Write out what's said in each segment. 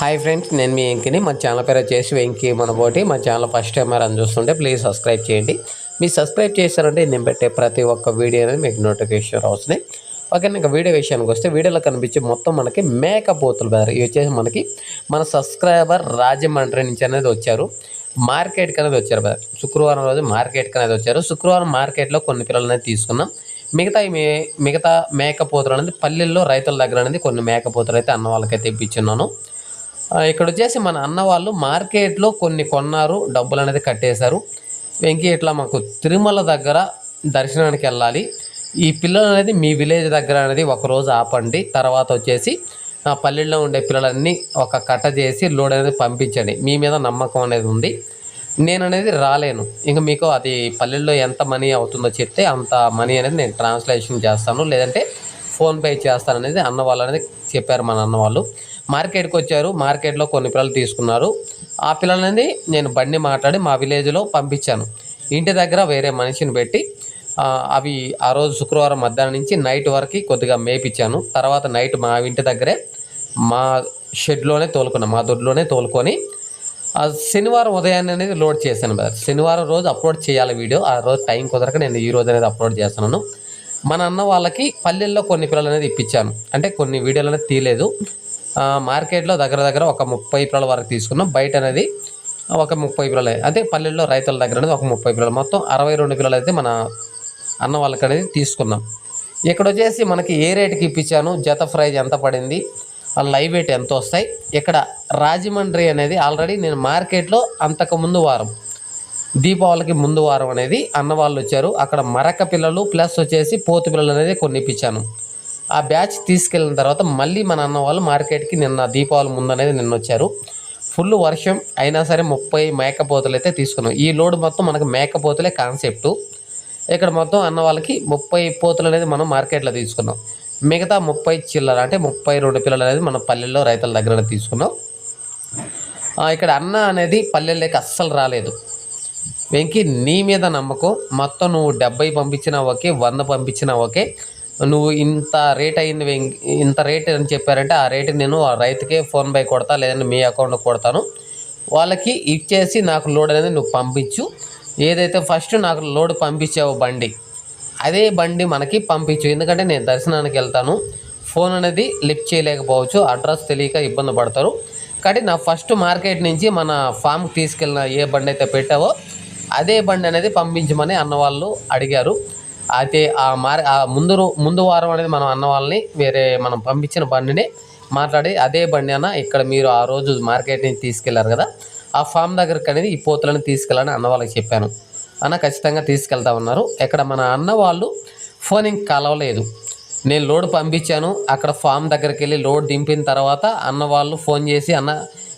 Hi friends నేను మీ వెంకిని. మా channel పేరు వచ్చేసి వెంకీ మనబోటి మా ఛానల్ ఫస్ట్ టైం అని చూస్తుంటే ప్లీజ్ సబ్స్క్రైబ్ చేయండి. మీరు సబ్స్క్రైబ్ చేశారంటే నేను పెట్టే ప్రతి ఒక్క వీడియో అనేది మీకు నోటిఫికేషన్ వస్తుంది ఓకే ఇంకా వీడియో విషయానికి వస్తే వీడియోలో కనిపించే మొత్తం మనకి మేకపోతులు బెదర్. ఇవి వచ్చేసి మనకి మన సబ్స్క్రైబర్ రాజమండ్రి నుంచి అనేది వచ్చారు. మార్కెట్కి అనేది వచ్చారు బెదర్. శుక్రవారం రోజు మార్కెట్కి అనేది వచ్చారు. శుక్రవారం మార్కెట్లో కొన్ని పిల్లలు అనేది తీసుకున్నాం. మిగతా మే మిగతా మేకపోతులు అనేది పల్లెల్లో రైతుల దగ్గర అనేది కొన్ని మేకపోతులు అయితే అన్న వాళ్ళకైతే ఇప్పించున్నాను. ఇక్కడ వచ్చేసి మన అన్న వాళ్ళు మార్కెట్లో కొన్ని కొన్నారు డబ్బులు అనేది కట్టేశారు. వెంకీ ఇట్లా మాకు తిరుమల దగ్గర దర్శనానికి వెళ్ళాలి. ఈ పిల్లలు అనేది మీ విలేజ్ దగ్గర అనేది ఒక రోజు ఆపండి. తర్వాత వచ్చేసి ఆ పల్లెల్లో ఉండే పిల్లలన్నీ ఒక కట్ట చేసి లోడ్ అనేది పంపించండి. మీ మీద నమ్మకం అనేది ఉంది. నేను అనేది రాలేను. ఇంకా మీకు అది పల్లెల్లో ఎంత మనీ అవుతుందో చెప్తే అంత మనీ అనేది నేను ట్రాన్స్లేషన్ చేస్తాను. లేదంటే ఫోన్పే చేస్తాను అనేది అన్న వాళ్ళు అనేది చెప్పారు మన అన్న వాళ్ళు. మార్కెట్కి వచ్చారు. మార్కెట్లో కొన్ని పిల్లలు తీసుకున్నారు. ఆ పిల్లలని నేను బండి మాట్లాడి మా విలేజ్లో పంపించాను. ఇంటి దగ్గర వేరే మనిషిని పెట్టి అవి ఆ రోజు శుక్రవారం మధ్యాహ్నం నుంచి నైట్ వరకు కొద్దిగా మేపించాను తర్వాత నైట్ మా ఇంటి దగ్గరే మా షెడ్లోనే తోలుకున్నాను మా దొడ్లోనే తోలుకొని శనివారం ఉదయాన్నే అనేది లోడ్ చేశాను బ్రదర్. శనివారం రోజు అప్లోడ్ చేయాలి వీడియో. ఆ రోజు టైం కుదరక నేను ఈ రోజు అనేది అప్లోడ్ చేస్తున్నాను. మన అన్న వాళ్ళకి పల్లెల్లో కొన్ని పిల్లలు అనేది ఇప్పించాను. అంటే కొన్ని వీడియోలు అనేది తీయలేదు. మార్కెట్లో దగ్గర దగ్గర ఒక ముప్పై పిల్లల వరకు తీసుకున్నాం. బయట అనేది ఒక ముప్పై పిల్లలు అదే పల్లెల్లో రైతుల దగ్గర అనేది ఒక ముప్పై పిల్లలు మొత్తం అరవై రెండు పిల్లలు అయితే మన అన్న వాళ్ళకి అనేది తీసుకున్నాం. ఇక్కడ వచ్చేసి మనకి ఏ రేటుకి ఇప్పించాను? జత ప్రైజ్ ఎంత పడింది? ఆ లైవ్ వెయిట్ ఎంత వస్తాయి? ఇక్కడ రాజమండ్రి అనేది ఆల్రెడీ నేను మార్కెట్లో అంతకు ముందు వారం దీపావళికి ముందు వారం అనేది అన్న వాళ్ళు వచ్చారు. అక్కడ మరక పిల్లలు ప్లస్ వచ్చేసి పోతు పిల్లలు అనేది కొన్ని ఇప్పించాను ఆ బ్యాచ్ తీసుకెళ్ళిన తర్వాత మళ్ళీ మన అన్న వాళ్ళు మార్కెట్కి నిన్న దీపావళి ముందు అనేది నిన్న వచ్చారు ఫుల్ వర్షం అయినా సరే ముప్పై మేకపోతులు అయితే తీసుకున్నాం. ఈ లోడ్ మొత్తం మనకు మేకపోతులే కాన్సెప్టు. ఇక్కడ మొత్తం అన్న వాళ్ళకి ముప్పై పోతులు అనేది మనం మార్కెట్లో తీసుకున్నాం. మిగతా ముప్పై చిల్లర అంటే ముప్పై రెండు పిల్లలు అనేది మన పల్లెల్లో రైతుల దగ్గర తీసుకున్నాం. ఇక్కడ అన్న అనేది పల్లెల్లోకి అస్సలు రాలేదు. వెంకీ నీ మీద నమ్మకం. మొత్తం నువ్వు డెబ్బై పంపించినా ఓకే వంద పంపించినా ఓకే. నువ్వు ఇంత రేట్ అయింది ఇంత రేట్ అని చెప్పారంటే ఆ రేటు నేను ఆ రైతుకే ఫోన్ పే కొడతా లేదంటే మీ అకౌంట్కి కొడతాను. వాళ్ళకి ఇచ్చేసి నాకు లోడ్ అనేది నువ్వు పంపించు. ఏదైతే ఫస్ట్ నాకు లోడ్ పంపించావు బండి అదే బండి మనకి పంపించు. ఎందుకంటే నేను దర్శనానికి వెళ్తాను. ఫోన్ అనేది లిఫ్ట్ చేయలేకపోవచ్చు. అడ్రస్ తెలియక ఇబ్బంది పడతారు. కాబట్టి నా ఫస్ట్ మార్కెట్ నుంచి మన ఫామ్కి తీసుకెళ్ళిన ఏ బండి అయితే పెట్టావో అదే బండి అనేది పంపించమని అన్న వాళ్ళు అడిగారు. అయితే ఆ మార్ ఆ ముందు ముందు వారం అనేది మనం అన్న వాళ్ళని వేరే మనం పంపించిన బండిని మాట్లాడి అదే బండి అన్న ఇక్కడ మీరు ఆ రోజు మార్కెట్ నుంచి తీసుకెళ్ళారు కదా ఆ ఫామ్ దగ్గరకు అనేది ఈ పోతులను తీసుకెళ్ళాలని అన్న వాళ్ళకి చెప్పాను. అన్న ఖచ్చితంగా తీసుకెళ్తా ఉన్నారు. ఇక్కడ మన అన్న వాళ్ళు ఫోన్ ఇంక కలవలేదు. నేను లోడ్ పంపించాను. అక్కడ ఫామ్ దగ్గరికి వెళ్ళి లోడ్ దింపిన తర్వాత అన్న వాళ్ళు ఫోన్ చేసి అన్న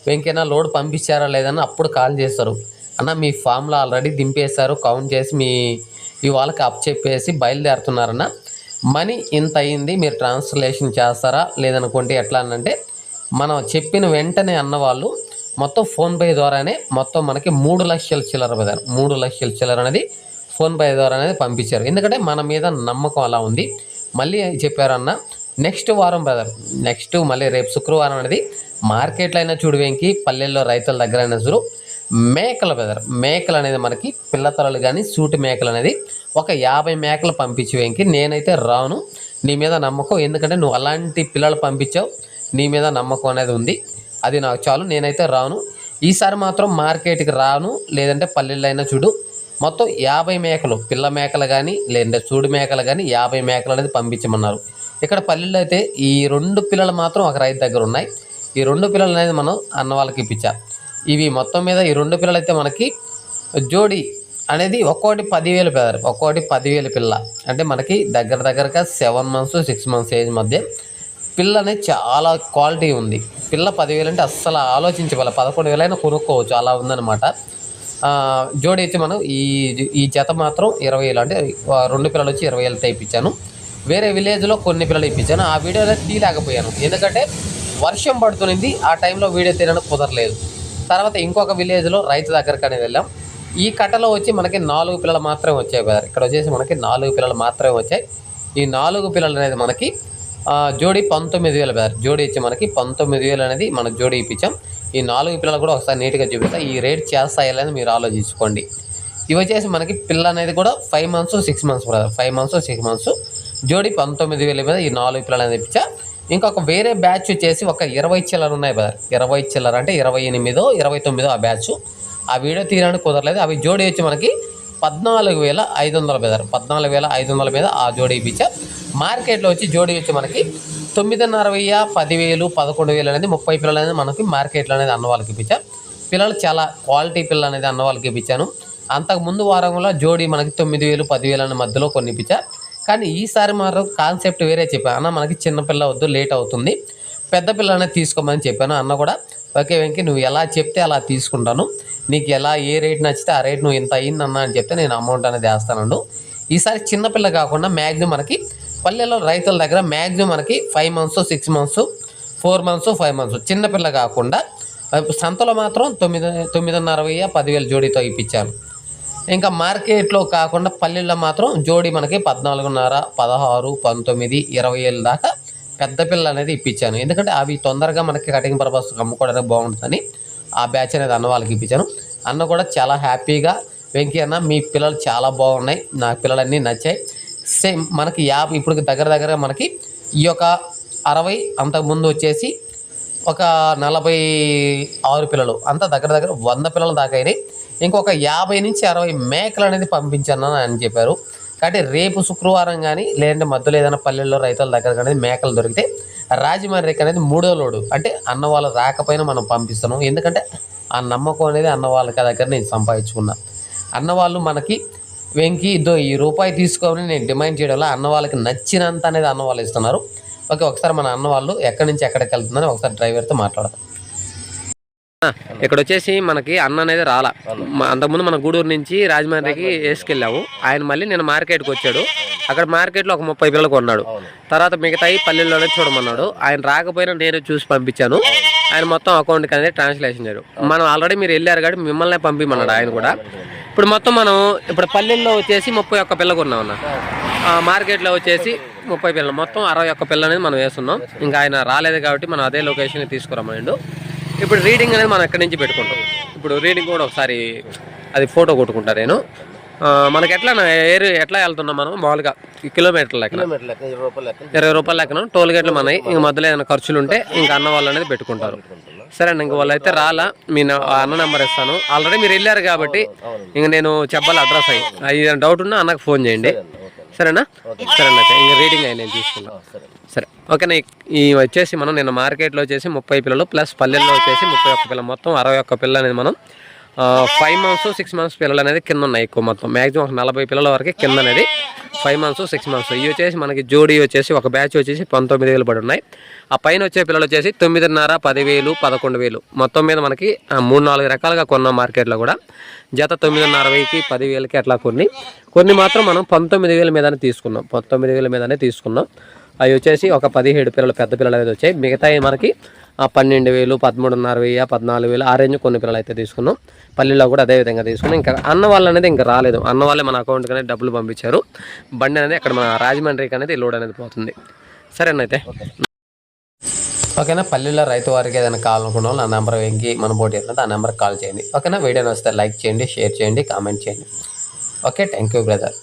వెంకైనా లోడ్ పంపించారా లేదని అప్పుడు కాల్ చేస్తారు. అన్న మీ ఫామ్లో ఆల్రెడీ దింపేశారు. కౌంట్ చేసి మీ ఇవాళకి అప్ చెప్పేసి బయలుదేరుతున్నారన్న. మనీ ఇంత అయింది మీరు ట్రాన్స్లేషన్ చేస్తారా లేదనుకుంటే ఎట్లా అంటే మనం చెప్పిన వెంటనే అన్నవాళ్ళు మొత్తం ఫోన్పే ద్వారానే మొత్తం మనకి మూడు లక్షల చిల్లర పదారు మూడు లక్షల చిల్లర అనేది ఫోన్పే ద్వారా అనేది పంపించారు. ఎందుకంటే మన మీద నమ్మకం అలా ఉంది. మళ్ళీ చెప్పారన్న నెక్స్ట్ వారం బ్రదర్ నెక్స్ట్ మళ్ళీ రేపు శుక్రవారం అనేది మార్కెట్లో అయినా చూడు వెంకి పల్లెల్లో రైతుల దగ్గర అయినా చూడు మేకల బెదర్ మేకలు అనేది మనకి పిల్లతలలు కానీ సూటి మేకలు అనేది ఒక యాభై మేకలు పంపించి నేనైతే రాను. నీ మీద నమ్మకం. ఎందుకంటే నువ్వు అలాంటి పిల్లలు పంపించావు. నీ మీద నమ్మకం అనేది ఉంది. అది నాకు చాలు. నేనైతే రాను. ఈసారి మాత్రం మార్కెట్కి రాను. లేదంటే పల్లెళ్ళైనా అయినా చూడు. మొత్తం యాభై మేకలు పిల్ల మేకలు కానీ లేదంటే చూడు మేకలు కానీ యాభై మేకలు అనేది పంపించమన్నారు. ఇక్కడ పల్లెల్లో అయితే ఈ రెండు పిల్లలు మాత్రం ఒక రైతు దగ్గర ఉన్నాయి. ఈ రెండు పిల్లలు అనేది మనం అన్న వాళ్ళకి ఇప్పించా. ఇవి మొత్తం మీద ఈ రెండు పిల్లలు అయితే మనకి జోడి అనేది ఒక్కోటి పదివేలు పిల్లలు ఒక్కోటి పదివేల పిల్ల. అంటే మనకి దగ్గర దగ్గరగా seven months six months age మధ్య పిల్ల అనేది చాలా క్వాలిటీ ఉంది. పిల్ల పదివేలు అంటే అస్సలు ఆలోచించగల పదకొండు వేలైనా కొనుక్కోవచ్చు. అలా ఉందన్నమాట. జోడి అయితే మనం ఈ ఈ జత మాత్రం ఇరవై వేలు. అంటే రెండు పిల్లలు వచ్చి ఇరవై వేలతో ఇప్పించాను. వేరే విలేజ్లో కొన్ని పిల్లలు ఇప్పించాను. ఆ వీడియో అనేది తీయలేకపోయాను. ఎందుకంటే వర్షం పడుతునింది ఆ టైంలో వీడియో తీయడానికి కుదరలేదు. తర్వాత ఇంకొక విలేజ్లో రైతు దగ్గరికి అనేది వెళ్ళాం. ఈ కట్టలో వచ్చి మనకి నాలుగు పిల్లలు మాత్రమే వచ్చాయి బ్రదర్ ఇక్కడ వచ్చేసి మనకి నాలుగు పిల్లలు మాత్రమే వచ్చాయి. ఈ నాలుగు పిల్లలు అనేది మనకి జోడీ పంతొమ్మిది వేలు బ్రదర్ జోడీ ఇచ్చి మనకి పంతొమ్మిది వేలు అనేది మనకు జోడీ ఇప్పించాం. ఈ నాలుగు పిల్లలు కూడా ఒకసారి నీట్గా చూపిస్తాం. ఈ రేట్ చేస్తాయి అనేది మీరు ఆలోచించుకోండి. ఇవి వచ్చేసి మనకి పిల్ల అనేది కూడా five months six months brother five months six months జోడీ పంతొమ్మిది వేల మీద ఈ నాలుగు పిల్లలు అనేది ఇప్పించా. ఇంకొక వేరే బ్యాచ్ వచ్చేసి ఒక ఇరవై చిల్లర ఉన్నాయి బ్రదర్. ఇరవై చిల్లర అంటే ఇరవై ఎనిమిదో ఇరవై తొమ్మిదో ఆ బ్యాచ్. ఆ వీడియో తీయడానికి కుదరలేదు. అవి జోడీ వచ్చి మనకి పద్నాలుగు వేల ఐదు వందల బెదర్ పద్నాలుగు వేల ఐదు వందల మీద ఆ జోడీ ఇప్పించా మార్కెట్లో వచ్చి జోడీ వచ్చి మనకి తొమ్మిదిన్నర వెయ్యి పదివేలు పదకొండు వేలు అనేది ముప్పై పిల్లలు అనేది మనకి మార్కెట్లో అనేది అన్న వాళ్ళకి ఇప్పించారు. పిల్లలు చాలా క్వాలిటీ పిల్లలు అనేది అన్న వాళ్ళకి ఇప్పించాను. అంతకు ముందు వారంలో జోడీ మనకి తొమ్మిది వేలు పదివేలు అనే మధ్యలో కొన్ని ఇప్పించారు. కానీ ఈసారి మాత్రం కాన్సెప్ట్ వేరే చెప్పాను. అన్న మనకి చిన్నపిల్ల వద్దు లేట్ అవుతుంది. పెద్ద పిల్లనే అనేది తీసుకోమని చెప్పాను. అన్న కూడా ఓకే వెంకీ నువ్వు ఎలా చెప్తే అలా తీసుకుంటాను. నీకు ఎలా ఏ రేట్ నచ్చితే ఆ రేట్ నువ్వు ఇంత అయింది అన్న అని చెప్తే నేను అమౌంట్ అనేది వేస్తానండు. ఈసారి చిన్నపిల్ల కాకుండా మ్యాక్సిమం మనకి పల్లెల్లో రైతుల దగ్గర మ్యాక్సిమం మనకి five months six months four months five months చిన్నపిల్ల కాకుండా సంతలో మాత్రం తొమ్మిది తొమ్మిదిన్నర వెయ్యి పదివేల జోడీతో ఇప్పించాను. ఇంకా మార్కెట్లో కాకుండా పల్లెల్లో మాత్రం జోడి మనకి పద్నాలుగున్నర పదహారు పంతొమ్మిది ఇరవై ఏళ్ళ దాకా పెద్ద పిల్ల అనేది ఇప్పించాను. ఎందుకంటే అవి తొందరగా మనకి కటింగ్ పర్పస్ అమ్ముకోవడానికి బాగుంటుందని ఆ బ్యాచ్ అనేది అన్న వాళ్ళకి ఇప్పించాను. అన్న కూడా చాలా హ్యాపీగా వెంకీ అన్న మీ పిల్లలు చాలా బాగున్నాయి నా పిల్లలన్నీ నచ్చాయి. సేమ్ మనకి యాభై ఇప్పుడు దగ్గర దగ్గర మనకి ఈ యొక్క అరవై అంతకుముందు వచ్చేసి ఒక నలభై ఆరు పిల్లలు అంతా దగ్గర దగ్గర వంద పిల్లలు దాకా అయినాయి. ఇంకొక యాభై నుంచి అరవై మేకలు అనేది పంపించాను అని చెప్పారు. కాబట్టి రేపు శుక్రవారం కానీ లేదంటే మధ్యలో ఏదైనా పల్లెల్లో రైతుల దగ్గర కానీ మేకలు దొరికితే రాజమండ్రికి అనేది మూడో లోడు. అంటే అన్న వాళ్ళు రాకపోయినా మనం పంపిస్తున్నాం ఎందుకంటే ఆ నమ్మకం అనేది అన్న వాళ్ళ దగ్గర నేను సంపాదించుకున్నా. అన్న వాళ్ళు మనకి వెంకి ఇదో ఈ రూపాయి తీసుకోమని నేను డిమాండ్ చేయడం వల్ల అన్న వాళ్ళకి నచ్చినంత అనేది అన్న వాళ్ళు ఇస్తున్నారు. ఓకే ఒకసారి మన అన్న వాళ్ళు ఎక్కడి నుంచి ఎక్కడికి వెళ్తుందని ఒకసారి డ్రైవర్తో మాట్లాడదాం. ఇక్కడ వచ్చేసి మనకి అన్న అనేది రాలా. అంతకుముందు మన గూడూరు నుంచి రాజమండ్రికి వేసుకెళ్ళాము ఆయన మళ్ళీ నేను మార్కెట్కి వచ్చాడు. అక్కడ మార్కెట్లో ఒక ముప్పై పిల్లలు కొన్నాడు. తర్వాత మిగతాయి పల్లెల్లోనే చూడమన్నాడు. ఆయన రాకపోయినా నేను చూసి పంపించాను. ఆయన మొత్తం అకౌంట్కి అనేది ట్రాన్స్లేషన్ చేయడు. మనం ఆల్రెడీ మీరు వెళ్ళారు కాబట్టి మిమ్మల్ని పంపిమన్నాడు ఆయన కూడా. ఇప్పుడు మొత్తం మనం ఇప్పుడు పల్లెల్లో వచ్చేసి ముప్పై ఒక్క పిల్ల కొన్నాం అన్న. ఆ, మార్కెట్లో వచ్చేసి ముప్పై పిల్లలు. మొత్తం అరవై ఒక్క పిల్ల అనేది మనం వేస్తున్నాం ఇంకా ఆయన రాలేదు కాబట్టి మనం అదే లొకేషన్ తీసుకురమ్మండు. ఇప్పుడు రీడింగ్ అనేది మనం ఎక్కడి నుంచి పెట్టుకుంటాం? ఇప్పుడు రీడింగ్ కూడా ఒకసారి అది ఫోటో కొట్టుకుంటా నేను. మనకి ఎట్లా ఏరు ఎట్లా వెళ్తున్నాం మనం? మామూలుగా లెక్కన. కిలోమీటర్ లెక్క ఇరవై రూపాయలు లెక్కన. టోల్ గేట్లు మనవి ఇంక మధ్యలో ఏదైనా ఖర్చులు ఉంటే ఇంకా అన్న వాళ్ళు అనేది పెట్టుకుంటారు. సరే అండి ఇంక వాళ్ళు అయితే రాలా మీ అన్న నెంబర్ ఇస్తాను. ఆల్రెడీ మీరు వెళ్ళారు కాబట్టి ఇంక నేను చెప్పాలి అడ్రస్ అయ్యి అది డౌట్ ఉన్నా అన్నకు ఫోన్ చేయండి. సరేనా? సరేనా అయితే ఇంకా రీడింగ్ అయ్యి నేను తీసుకున్నాను సరే. ఓకేనా ఈ- వచ్చేసి మనం నిన్న మార్కెట్లో వచ్చేసి ముప్పై పిల్లలు ప్లస్ పల్లెల్లో వచ్చేసి ముప్పై ఒక్క పిల్లలు. మొత్తం అరవై ఒక్క పిల్లలు అనేది మనం ఫైవ్ మంత్స్ సిక్స్ మంత్స్ పిల్లలు అనేది కింద ఉన్నాయి ఎక్కువ మొత్తం. మ్యాక్సిమం ఒక నలభై పిల్లల వరకు కింద అనేది ఫైవ్ మంత్స్ సిక్స్ మంత్స్. ఇవి వచ్చేసి మనకి జోడీ వచ్చేసి ఒక బ్యాచ్ వచ్చేసి పంతొమ్మిది వేలు పడి ఉన్నాయి. ఆ పైన వచ్చే పిల్లలు వచ్చేసి తొమ్మిదిన్నర పదివేలు పదకొండు వేలు. మొత్తం మీద మనకి మూడు నాలుగు రకాలుగా కొన్నాం మార్కెట్లో కూడా జత తొమ్మిదిన్నర వెయ్యికి పదివేలకి అట్లా కొన్ని. కొన్ని మాత్రం మనం పంతొమ్మిది వేల మీదనే తీసుకున్నాం. పంతొమ్మిది వేల మీదనే తీసుకున్నాం. అవి వచ్చేసి ఒక పదిహేడు పిల్లలు పెద్ద పిల్లలు అనేది వచ్చాయి. మిగతాయి మనకి పన్నెండు వేలు పదమూడున్నర వెయ్యి పద్నాలుగు వేలు ఆ రేంజ్ కొన్ని పిల్లలు అయితే తీసుకున్నాం. పల్లెల్లో కూడా అదే విధంగా తీసుకున్నాం. ఇంకా అన్న వాళ్ళు అనేది ఇంకా రాలేదు. అన్న వాళ్ళే మన అకౌంట్కి అనేది డబ్బులు పంపించారు. బండి అనేది అక్కడ మన రాజమండ్రికి అనేది లోడ్ అనేది పోతుంది. సరేనైతే ఓకేనా? పల్లెల్లో రైతు వారికి ఏదైనా కావాలనుకున్న వాళ్ళు ఆ నెంబర్ వెంకి మన బోర్డు ఏంటంటే ఆ నెంబర్కి కాల్ చేయండి. ఓకేనా? వీడియో వస్తే లైక్ చేయండి షేర్ చేయండి కామెంట్ చేయండి. ఓకే? Thank you brother.